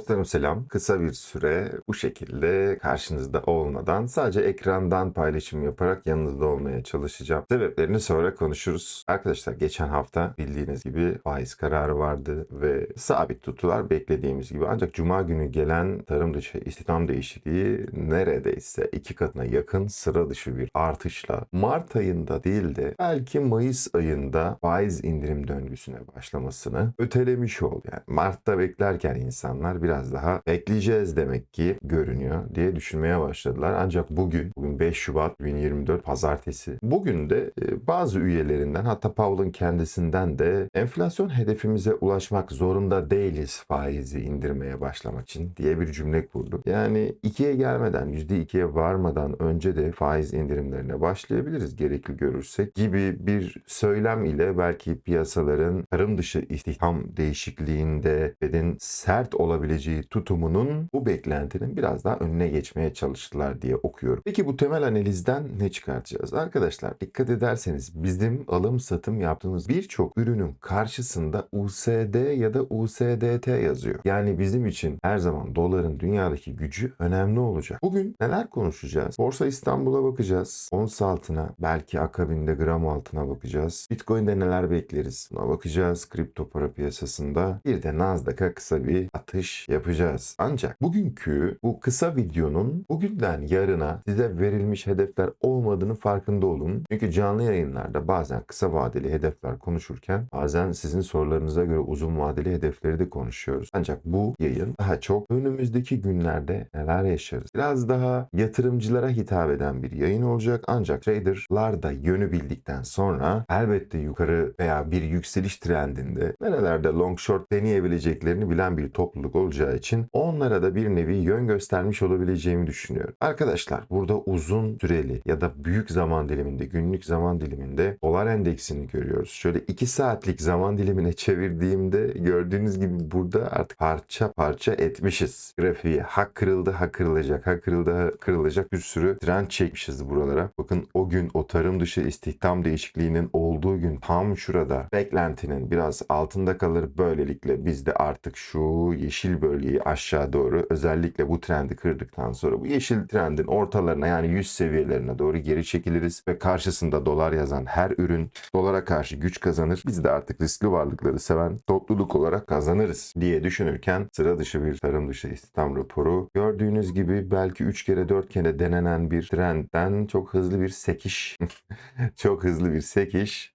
Dostlarım selam. Kısa bir süre bu şekilde karşınızda olmadan sadece ekrandan paylaşım yaparak yanınızda olmaya çalışacağım. Sebeplerini sonra konuşuruz. Arkadaşlar geçen hafta bildiğiniz gibi faiz kararı vardı ve sabit tutular beklediğimiz gibi. Ancak cuma günü gelen tarım dışı istihdam değişikliği neredeyse iki katına yakın sıra dışı bir artışla Mart ayında değil de belki Mayıs ayında faiz indirim döngüsüne başlamasını ötelemiş oldu. Yani Mart'ta beklerken insanlar biraz daha bekleyeceğiz demek ki görünüyor diye düşünmeye başladılar. Ancak bugün, bugün 5 Şubat 2024 Pazartesi. Bugün de e, bazı üyelerinden hatta Powell'ın kendisinden de enflasyon hedefimize ulaşmak zorunda değiliz faizi indirmeye başlamak için diye bir cümle kurdu. Yani ikiye gelmeden, %2'ye varmadan önce de faiz indirimlerine başlayabiliriz gerekli görürsek gibi bir söylem ile belki piyasaların tarım dışı istihdam değişikliğinde Fed'in sert olabileceği tutumunun bu beklentinin biraz daha önüne geçmeye çalıştılar diye okuyorum. Peki bu temel analizden ne çıkartacağız? Arkadaşlar dikkat ederseniz bizim alım satım yaptığımız birçok ürünün karşısında USD ya da USDT yazıyor. Yani bizim için her zaman doların dünyadaki gücü önemli olacak. Bugün neler konuşacağız? Borsa İstanbul'a bakacağız. Ons altına, belki akabinde gram altına bakacağız. Bitcoin'de neler bekleriz? Buna bakacağız. Kripto para piyasasında. Bir de Nasdaq'a kısa bir atış yapacağız. Ancak bugünkü bu kısa videonun bugünden yarına size verilmiş hedefler olmadığını farkında olun. Çünkü canlı yayınlarda bazen kısa vadeli hedefler konuşurken bazen sizin sorularınıza göre uzun vadeli hedefleri de konuşuyoruz. Ancak bu yayın daha çok önümüzdeki günlerde neler yaşarız? Biraz daha yatırımcılara hitap eden bir yayın olacak. Ancak traderlar da yönü bildikten sonra elbette yukarı veya bir yükseliş trendinde nerelerde long short deneyebileceklerini bilen bir topluluk olacağı için onlara da bir nevi yön göstermiş olabileceğimi düşünüyorum. Arkadaşlar burada uzun süreli ya da büyük zaman diliminde, günlük zaman diliminde dolar endeksini görüyoruz. Şöyle 2 saatlik zaman dilimine çevirdiğimde gördüğünüz gibi burada artık parça parça etmişiz. Grafiği hak kırıldı, hak kırılacak, hak kırıldı, hak kırılacak bir sürü trend çekmişiz buralara. Bakın o gün o tarım dışı istihdam değişikliğinin olduğu gün tam şurada beklentinin biraz altında kalır. Böylelikle biz de artık şu yeşil bölgeyi aşağı doğru özellikle bu trendi kırdıktan sonra bu yeşil trendin ortalarına yani 100 seviyelerine doğru geri çekiliriz ve karşısında dolar yazan her ürün dolara karşı güç kazanır. Biz de artık riskli varlıkları seven topluluk olarak kazanırız diye düşünürken sıra dışı bir tarım dışı istihdam raporu gördüğünüz gibi belki 3 kere 4 kere denenen bir trendden çok hızlı bir sekiş çok hızlı bir sekiş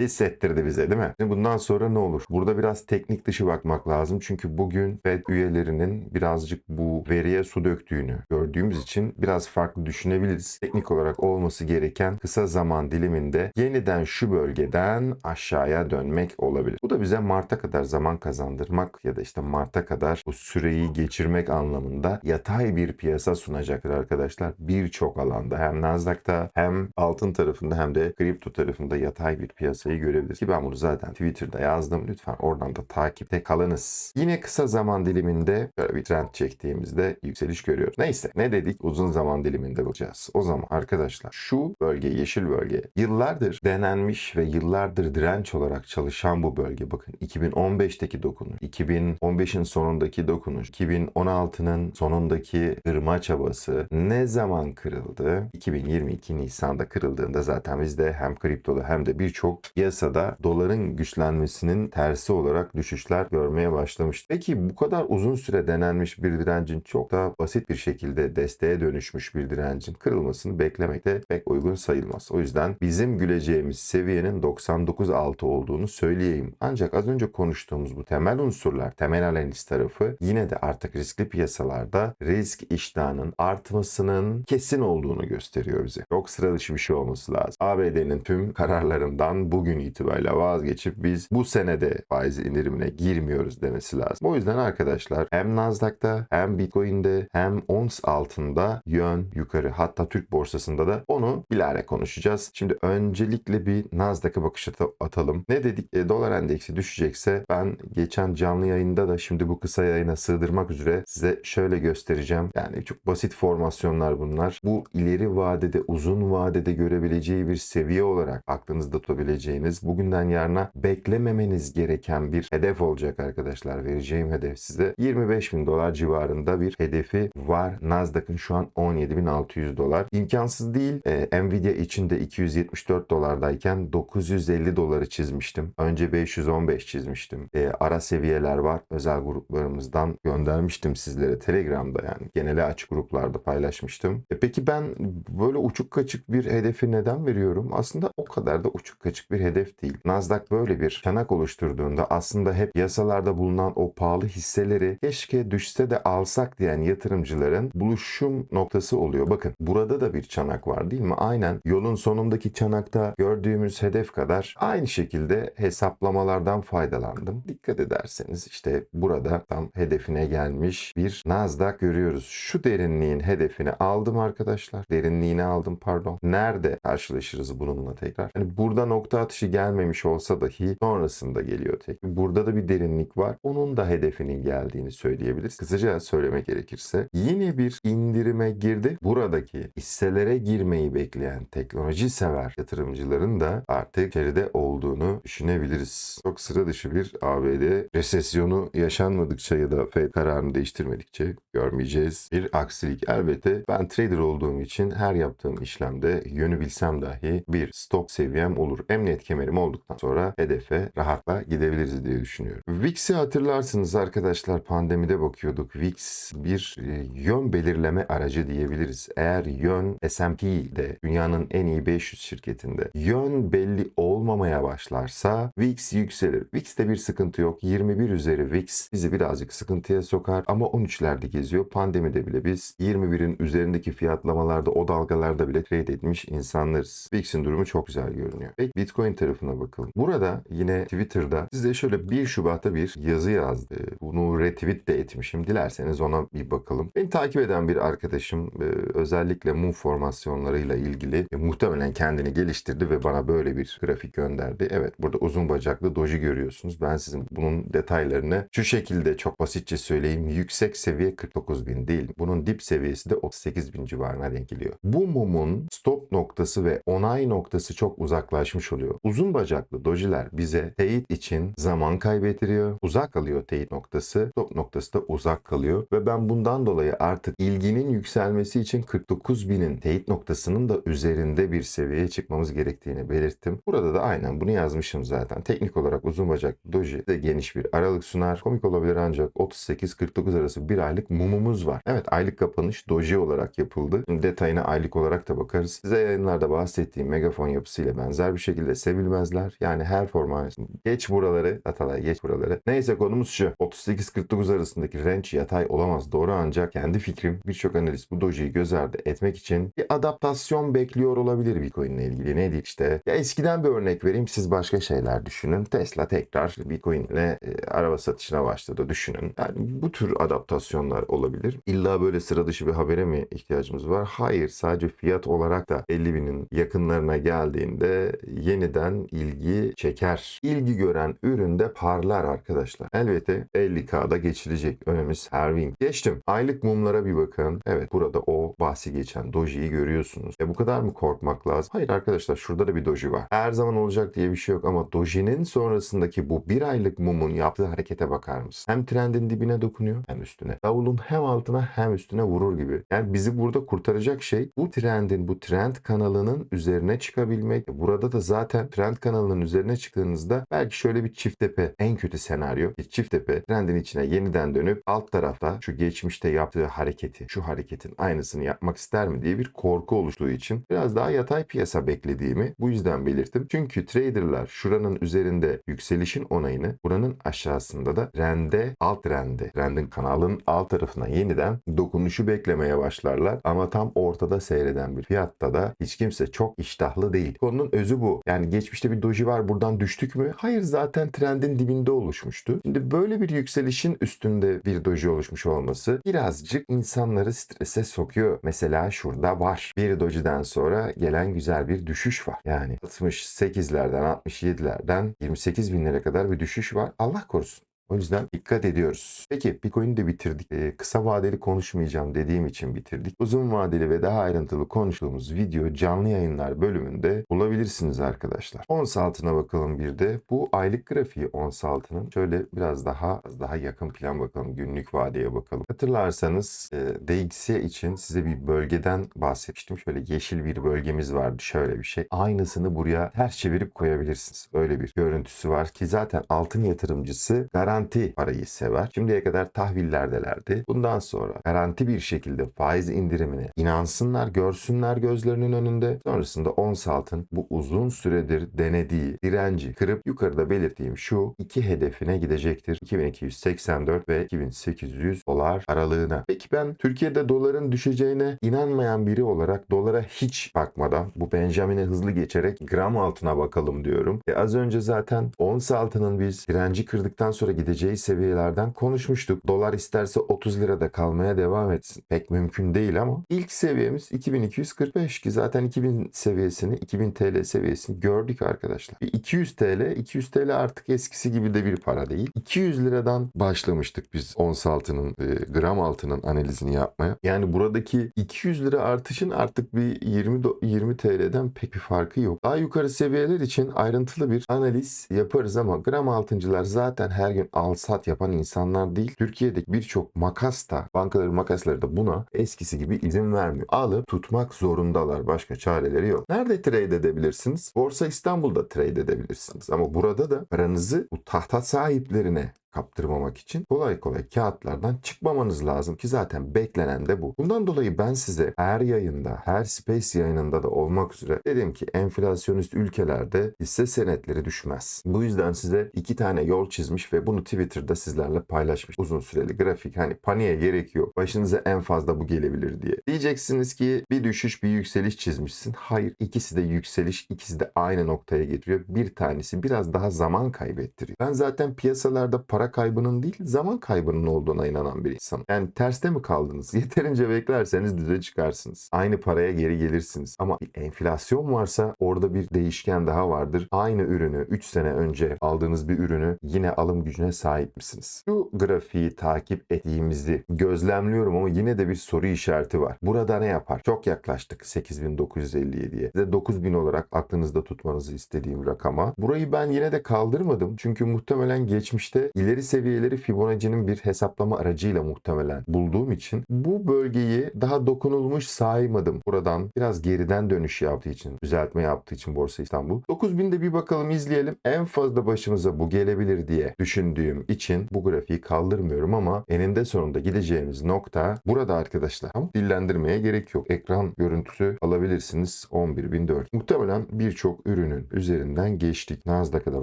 hissettirdi bize değil mi? Şimdi bundan sonra ne olur? Burada biraz teknik dışı bakmak lazım. Çünkü bugün Fed üyelerinin birazcık bu veriye su döktüğünü gördüğümüz için biraz farklı düşünebiliriz. Teknik olarak olması gereken kısa zaman diliminde yeniden şu bölgeden aşağıya dönmek olabilir. Bu da bize Mart'a kadar zaman kazandırmak ya da işte Mart'a kadar bu süreyi geçirmek anlamında yatay bir piyasa sunacaktır arkadaşlar. Birçok alanda hem Nasdaq'ta hem altın tarafında hem de kripto tarafında yatay bir piyasa piyasayı görebiliriz. Ki ben bunu zaten Twitter'da yazdım. Lütfen oradan da takipte kalınız. Yine kısa zaman diliminde böyle bir trend çektiğimizde yükseliş görüyoruz. Neyse ne dedik? Uzun zaman diliminde bakacağız. O zaman arkadaşlar şu bölge yeşil bölge yıllardır denenmiş ve yıllardır direnç olarak çalışan bu bölge. Bakın 2015'teki dokunuş, 2015'in sonundaki dokunuş, 2016'nın sonundaki kırma çabası ne zaman kırıldı? 2022 Nisan'da kırıldığında zaten biz de hem kriptoda hem de birçok piyasada doların güçlenmesinin tersi olarak düşüşler görmeye başlamıştı. Peki bu kadar uzun süre denenmiş bir direncin çok daha basit bir şekilde desteğe dönüşmüş bir direncin kırılmasını beklemek de pek uygun sayılmaz. O yüzden bizim güleceğimiz seviyenin 99.6 olduğunu söyleyeyim. Ancak az önce konuştuğumuz bu temel unsurlar, temel analiz tarafı yine de artık riskli piyasalarda risk iştahının artmasının kesin olduğunu gösteriyor bize. Çok sıra dışı bir şey olması lazım. ABD'nin tüm kararlarından bugün itibariyle vazgeçip biz bu senede faiz indirimine girmiyoruz demesi lazım. O yüzden arkadaşlar hem Nasdaq'ta hem Bitcoin'de hem ons altında yön yukarı hatta Türk borsasında da onu bilare konuşacağız. Şimdi öncelikle bir Nasdaq'a bakış at- atalım. Ne dedik? E, dolar endeksi düşecekse ben geçen canlı yayında da şimdi bu kısa yayına sığdırmak üzere size şöyle göstereceğim. Yani çok basit formasyonlar bunlar. Bu ileri vadede uzun vadede görebileceği bir seviye olarak aklınızda tutabileceğiniz beklemeyiniz. Bugünden yarına beklememeniz gereken bir hedef olacak arkadaşlar. Vereceğim hedef size 25 bin dolar civarında bir hedefi var. Nasdaq'ın şu an 17.600 dolar. İmkansız değil. Ee, Nvidia için de 274 dolardayken 950 doları çizmiştim. Önce 515 çizmiştim. Ee, ara seviyeler var. Özel gruplarımızdan göndermiştim sizlere Telegram'da yani. Genele açık gruplarda paylaşmıştım. E peki ben böyle uçuk kaçık bir hedefi neden veriyorum? Aslında o kadar da uçuk kaçık bir hedef değil. Nasdaq böyle bir çanak oluşturduğunda aslında hep yasalarda bulunan o pahalı hisseleri keşke düşse de alsak diyen yatırımcıların buluşum noktası oluyor. Bakın burada da bir çanak var değil mi? Aynen yolun sonundaki çanakta gördüğümüz hedef kadar aynı şekilde hesaplamalardan faydalandım. Dikkat ederseniz işte burada tam hedefine gelmiş bir Nasdaq görüyoruz. Şu derinliğin hedefini aldım arkadaşlar. Derinliğini aldım pardon. Nerede karşılaşırız bununla tekrar? Hani burada nokta atışı gelmemiş olsa dahi sonrasında geliyor tek. Burada da bir derinlik var. Onun da hedefinin geldiğini söyleyebiliriz. Kısaca söylemek gerekirse yine bir indirime girdi. Buradaki hisselere girmeyi bekleyen teknoloji sever yatırımcıların da artık içeride olduğunu düşünebiliriz. Çok sıra dışı bir ABD resesyonu yaşanmadıkça ya da Fed kararını değiştirmedikçe görmeyeceğiz. Bir aksilik elbette ben trader olduğum için her yaptığım işlemde yönü bilsem dahi bir stop seviyem olur. Emniyet kemerim olduktan sonra hedefe rahatla gidebiliriz diye düşünüyorum. VIX'i hatırlarsınız arkadaşlar pandemide bakıyorduk. VIX bir e, yön belirleme aracı diyebiliriz. Eğer yön S&P'de dünyanın en iyi 500 şirketinde yön belli olmamaya başlarsa VIX yükselir. VIX'te bir sıkıntı yok. 21 üzeri VIX bizi birazcık sıkıntıya sokar ama 13'lerde geziyor. Pandemide bile biz 21'in üzerindeki fiyatlamalarda o dalgalarda bile trade etmiş insanlarız. VIX'in durumu çok güzel görünüyor. Peki Bitcoin tarafına bakalım. Burada yine Twitter'da size şöyle 1 Şubat'ta bir yazı yazdı. Bunu retweet de etmişim. Dilerseniz ona bir bakalım. Beni takip eden bir arkadaşım e, özellikle mum formasyonlarıyla ilgili e, muhtemelen kendini geliştirdi ve bana böyle bir grafik gönderdi. Evet burada uzun bacaklı doji görüyorsunuz. Ben sizin bunun detaylarını şu şekilde çok basitçe söyleyeyim. Yüksek seviye 49.000 değil. Bunun dip seviyesi de 38.000 civarına denk geliyor. Bu mumun stop noktası ve onay noktası çok uzaklaşmış oluyor. Uzun bacaklı dojiler bize teyit için zaman kaybettiriyor. Uzak kalıyor teyit noktası. Stop noktası da uzak kalıyor. Ve ben bundan dolayı artık ilginin yükselmesi için 49.000'in teyit noktasının da üzerinde bir seviyeye çıkmamız gerektiğini belirttim. Burada da aynen bunu yazmışım zaten. Teknik olarak uzun bacaklı doji de geniş bir aralık sunar. Komik olabilir ancak 38-49 arası bir aylık mumumuz var. Evet aylık kapanış doji olarak yapıldı. Detayına aylık olarak da bakarız. Size yayınlarda bahsettiğim megafon yapısıyla benzer bir şekilde sevilmezler. Yani her format geç buraları Atalay geç buraları. Neyse konumuz şu. 38-49 arasındaki range yatay olamaz. Doğru ancak kendi fikrim birçok analist bu dojiyi göz ardı etmek için bir adaptasyon bekliyor olabilir Bitcoin ile ilgili. Nedir işte? Ya eskiden bir örnek vereyim siz başka şeyler düşünün. Tesla tekrar Bitcoin ile e, araba satışına başladı düşünün. Yani bu tür adaptasyonlar olabilir. İlla böyle sıra dışı bir habere mi ihtiyacımız var? Hayır sadece fiyat olarak da 50 binin yakınlarına geldiğinde yeniden ilgi çeker. İlgi gören üründe parlar arkadaşlar. Elbette 50K'da geçilecek. Önümüz Herwing. Geçtim. Aylık mumlara bir bakın. Evet burada o bahsi geçen dojiyi görüyorsunuz. E bu kadar mı korkmak lazım? Hayır arkadaşlar şurada da bir doji var. Her zaman olacak diye bir şey yok ama dojinin sonrasındaki bu bir aylık mumun yaptığı harekete bakar mısın? Hem trendin dibine dokunuyor hem üstüne. Davulun hem altına hem üstüne vurur gibi. Yani bizi burada kurtaracak şey bu trendin, bu trend kanalının üzerine çıkabilmek. Burada da zaten trend kanalının üzerine çıktığınızda belki şöyle bir çift tepe en kötü senaryo. Bir çift tepe trendin içine yeniden dönüp alt tarafta şu geçmişte yaptığı hareketi, şu hareketin aynısını yapmak ister mi diye bir korku oluştuğu için biraz daha yatay piyasa beklediğimi bu yüzden belirttim. Çünkü traderlar şuranın üzerinde yükselişin onayını, buranın aşağısında da rende, alt rende, rendin kanalın alt tarafına yeniden dokunuşu beklemeye başlarlar. Ama tam ortada seyreden bir fiyatta da hiç kimse çok iştahlı değil. Konunun özü bu. Yani geçmişte bir doji var buradan düştük mü? Hayır zaten trendin dibinde oluşmuştu. Şimdi böyle bir yükselişin üstünde bir doji oluşmuş olması birazcık insanları strese sokuyor. Mesela şurada var. Bir dojiden sonra gelen güzel bir düşüş var. Yani 68'lerden 67'lerden 28 binlere kadar bir düşüş var. Allah korusun. O yüzden dikkat ediyoruz. Peki Bitcoin'i de bitirdik. Ee, kısa vadeli konuşmayacağım dediğim için bitirdik. Uzun vadeli ve daha ayrıntılı konuştuğumuz video canlı yayınlar bölümünde bulabilirsiniz arkadaşlar. Ons altına bakalım bir de. Bu aylık grafiği ons altının. Şöyle biraz daha biraz daha yakın plan bakalım. Günlük vadeye bakalım. Hatırlarsanız e, DXY için size bir bölgeden bahsetmiştim. Şöyle yeşil bir bölgemiz vardı. Şöyle bir şey. Aynısını buraya ters çevirip koyabilirsiniz. Öyle bir görüntüsü var ki zaten altın yatırımcısı garanti parayı sever. Şimdiye kadar tahvillerdelerdi. Bundan sonra garanti bir şekilde faiz indirimine inansınlar, görsünler gözlerinin önünde. Sonrasında ons altın bu uzun süredir denediği direnci kırıp yukarıda belirttiğim şu iki hedefine gidecektir. 2284 ve 2800 dolar aralığına. Peki ben Türkiye'de doların düşeceğine inanmayan biri olarak dolara hiç bakmadan bu Benjamin'e hızlı geçerek gram altına bakalım diyorum. E az önce zaten ons altının biz direnci kırdıktan sonra gideceği seviyelerden konuşmuştuk. Dolar isterse 30 lirada kalmaya devam etsin. Pek mümkün değil ama ilk seviyemiz 2245 ki zaten 2000 seviyesini 2000 TL seviyesini gördük arkadaşlar. Bir 200 TL 200 TL artık eskisi gibi de bir para değil. 200 liradan başlamıştık biz ons altının e, gram altının analizini yapmaya. Yani buradaki 200 lira artışın artık bir 20 do- 20 TL'den pek bir farkı yok. Daha yukarı seviyeler için ayrıntılı bir analiz yaparız ama gram altıncılar zaten her gün al sat yapan insanlar değil. Türkiye'deki birçok makas da bankaların makasları da buna eskisi gibi izin vermiyor. Alıp tutmak zorundalar. Başka çareleri yok. Nerede trade edebilirsiniz? Borsa İstanbul'da trade edebilirsiniz. Ama burada da paranızı bu tahta sahiplerine kaptırmamak için kolay kolay kağıtlardan çıkmamanız lazım ki zaten beklenen de bu. Bundan dolayı ben size her yayında, her space yayınında da olmak üzere dedim ki enflasyonist ülkelerde hisse senetleri düşmez. Bu yüzden size iki tane yol çizmiş ve bunu Twitter'da sizlerle paylaşmış. Uzun süreli grafik hani paniğe gerek yok. Başınıza en fazla bu gelebilir diye. Diyeceksiniz ki bir düşüş bir yükseliş çizmişsin. Hayır ikisi de yükseliş ikisi de aynı noktaya getiriyor. Bir tanesi biraz daha zaman kaybettiriyor. Ben zaten piyasalarda para kaybının değil zaman kaybının olduğuna inanan bir insanım. Yani terste mi kaldınız? Yeterince beklerseniz düze çıkarsınız. Aynı paraya geri gelirsiniz. Ama bir enflasyon varsa orada bir değişken daha vardır. Aynı ürünü 3 sene önce aldığınız bir ürünü yine alım gücüne sahip misiniz? Şu grafiği takip ettiğimizi gözlemliyorum ama yine de bir soru işareti var. Burada ne yapar? Çok yaklaştık 8957'ye. Size 9000 olarak aklınızda tutmanızı istediğim rakama. Burayı ben yine de kaldırmadım. Çünkü muhtemelen geçmişte ileri seviyeleri Fibonacci'nin bir hesaplama aracıyla muhtemelen bulduğum için bu bölgeyi daha dokunulmuş saymadım. Buradan biraz geriden dönüş yaptığı için, düzeltme yaptığı için Borsa İstanbul. 9000'de bir bakalım izleyelim. En fazla başımıza bu gelebilir diye düşündüğüm için bu grafiği kaldırmıyorum ama eninde sonunda gideceğimiz nokta burada arkadaşlar. Ama dillendirmeye gerek yok. Ekran görüntüsü alabilirsiniz 11.004. Muhtemelen birçok ürünün üzerinden geçtik. Nasdaq'a da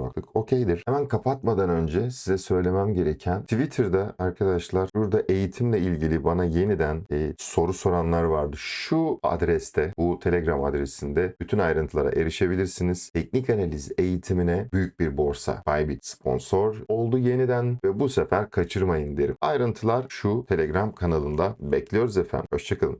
baktık. Okeydir. Hemen kapatmadan önce size söylemem gereken Twitter'da arkadaşlar burada eğitimle ilgili bana yeniden e, soru soranlar vardı. Şu adreste bu Telegram adresinde bütün ayrıntılara erişebilirsiniz. Teknik analiz eğitimine büyük bir borsa Bybit sponsor oldu yeniden ve bu sefer kaçırmayın derim. Ayrıntılar şu Telegram kanalında bekliyoruz efendim. Hoşçakalın.